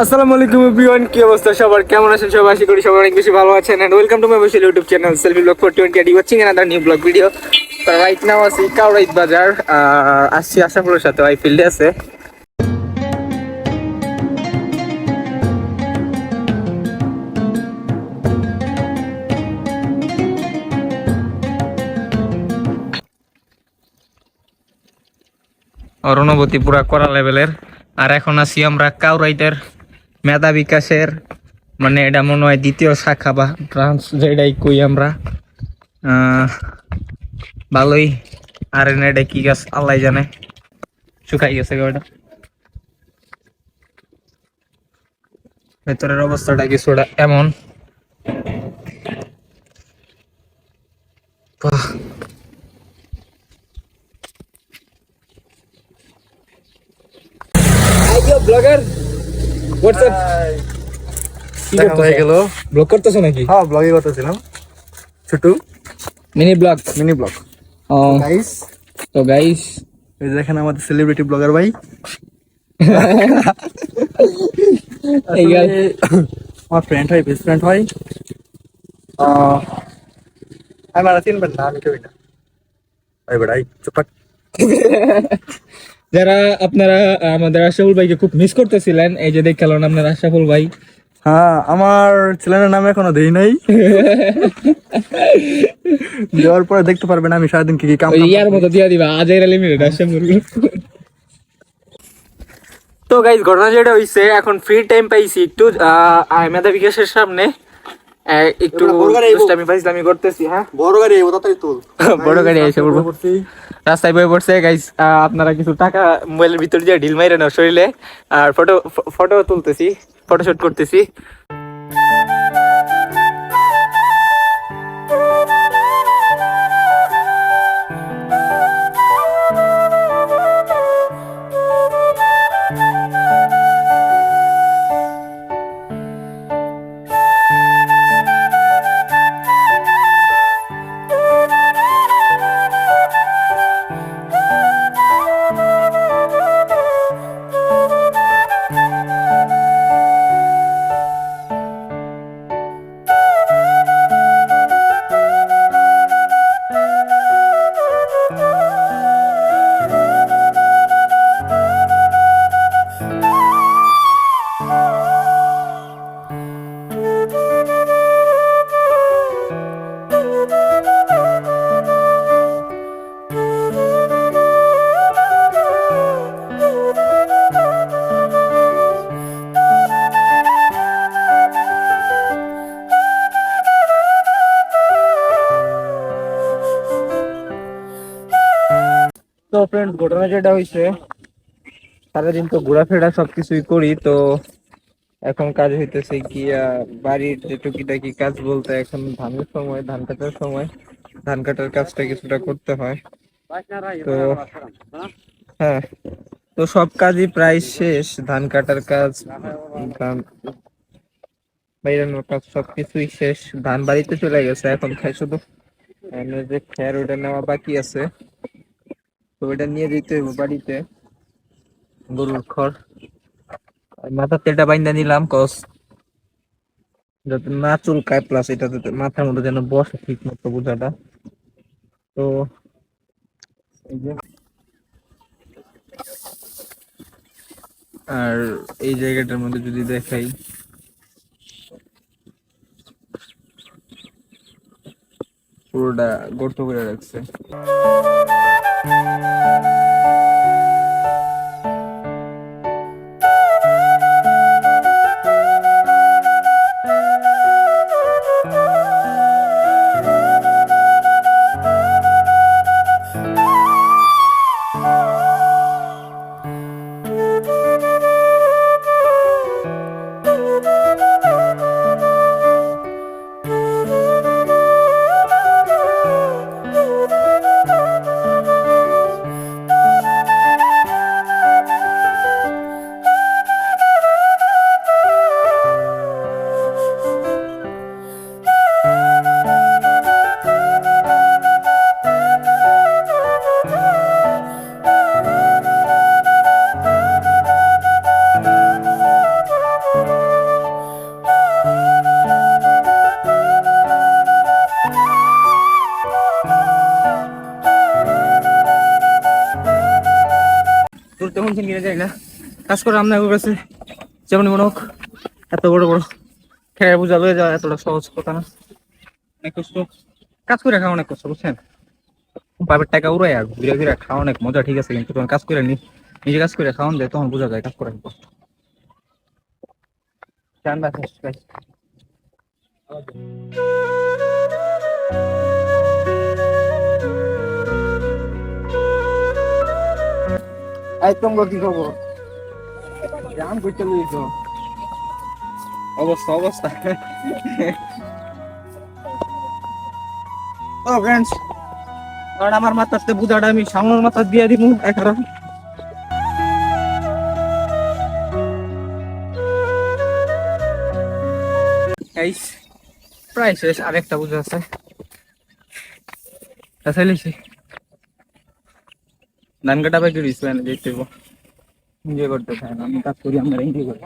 আসসালামু আলাইকুম এভরিওয়ান, কি অবস্থা সবার? কেমন আছেন সবাই? আশা করি সবাই অনেক বেশি ভালো আছেন। And welcome to my official YouTube channel selfie blog for twenty and watching new blog video right now আছি কাউরাইত বাজার আর আসছি সাথে ফিল্ডে আছে। আর পুরা করা লেভেলের আর এখন আছি আমরা কাউরাইতের মেধা বিকাশের মানে এটা মনে হয় দ্বিতীয় শাখা বা ব্রাঞ্চ যেটাই কই আমরা। ভালোই। আর এনে এটা কি গাছ? আল্লাহ জানে। শুকাই গেছে গো ভেতরের অবস্থাটা কিছুটা এমন। ব্লগার হোয়াটসঅ্যাপ কি হয়ে গেল। ব্লগ করতেছো নাকি? হ্যাঁ ব্লগে করতেছিলাম। ছোট? মিনি ব্লগ মিনি ব্লগ ও। গাইস তো গাইস এই দেখেন আমাদের সেলিব্রিটি ব্লগার ভাই। এই গেল আমার ফ্রেন্ড হয় বেস্ট ফ্রেন্ড হয়। আহ, আমি মারা চিনবেন না আমি কেউই না। ভাই বেড়াই চুপ। যারা আপনারা আমাদের আশাফুল ভাইকে খুব মিস করতেছিলেন এই যে দেখালেন আপনার আশাফুল ভাই। হ্যাঁ আমার ছেলের নাম এখনও দেই নাই। দেওয়ার পরে দেখতে পারবেন আমি সারাদিন কি কি কাম ইয়ার মতো দিয়া দিবা আজ এর লিমিটেড আশাফুল তো গাইজ ঘটনা যেটা হইছে এখন ফ্রি টাইম পাইছি একটু আহ, মেধা বিকাশের সামনে। একটু ফাইজলামি করতেছি হ্যাঁ? বড় গাড়ি তুল। বড় গাড়ি এসে পড়ব। রাস্তায় বয়ে পড়ছে গাইস আপনারা কিছু টাকা মোবাইলের ভিতর দিয়ে ঢিল মাইরে না শরীরে। আর ফটো ফটো তুলতেছি ফটোশুট করতেছি। ফ্রেন্ড ঘটনা যেটা হয়েছে সারাদিন তো ঘোরাফেরা সবকিছুই করি, তো এখন কাজ হইতেছে কি বাড়ির যে টুকিটাকি কাজ বলতে এখন ধানের সময়, ধান কাটার সময়, ধান কাটার কাজটা কিছুটা করতে হয়। তো হ্যাঁ তো সব কাজই প্রায় শেষ, ধান কাটার কাজ, ধান বাইরানোর কাজ সবকিছুই শেষ, ধান বাড়িতে চলে গেছে, এখন খাই শুধু। যে খের ওটা নেওয়া বাকি আছে। তো ওটা নিয়ে যেতে হবে বাড়িতে। গরুর খড়। মাথার তেলটা বাইন্দা নিলাম কস যাতে না চুলকায় প্লাস এটা মাথার মধ্যে যেন বসে ঠিক মতো বোঝাটা। তো এই যে। আর এই জায়গাটার মধ্যে যদি দেখাই। পুরোটা গর্ত করে রাখছে। Música মেশিন কিনে যাই না কাজ করে আপনার কাছে যেমন মনে হোক, এত বড় বড় খেয়ে বোঝা লয়ে যাওয়া এতটা সহজ কথা না। অনেক কষ্ট। কাজ করে খাওয়া অনেক কষ্ট, বুঝছেন? বাবার টাকা উড়াই আর ঘুরে ঘুরে খাওয়া অনেক মজা, ঠিক আছে, কিন্তু তখন কাজ করে নি নিজে কাজ করে খাওয়ান যায়, তখন বোঝা যায় কাজ করার কষ্ট। চান এই, তোমার কি খবর? জাম করতে লইছো? অবস্থা অবস্থা। ও ফ্রেন্ডস কারণ আমার মাথাতে বুঝাটা আমি সামনের মাথা দিয়ে দিব গাইস প্রায় শেষ, আরেকটা বুঝা আছে। ধান কাটা রয়েছে দেখতে এনজয় করতে চায় না আমি কাজ করি আমরা এনজয় করি।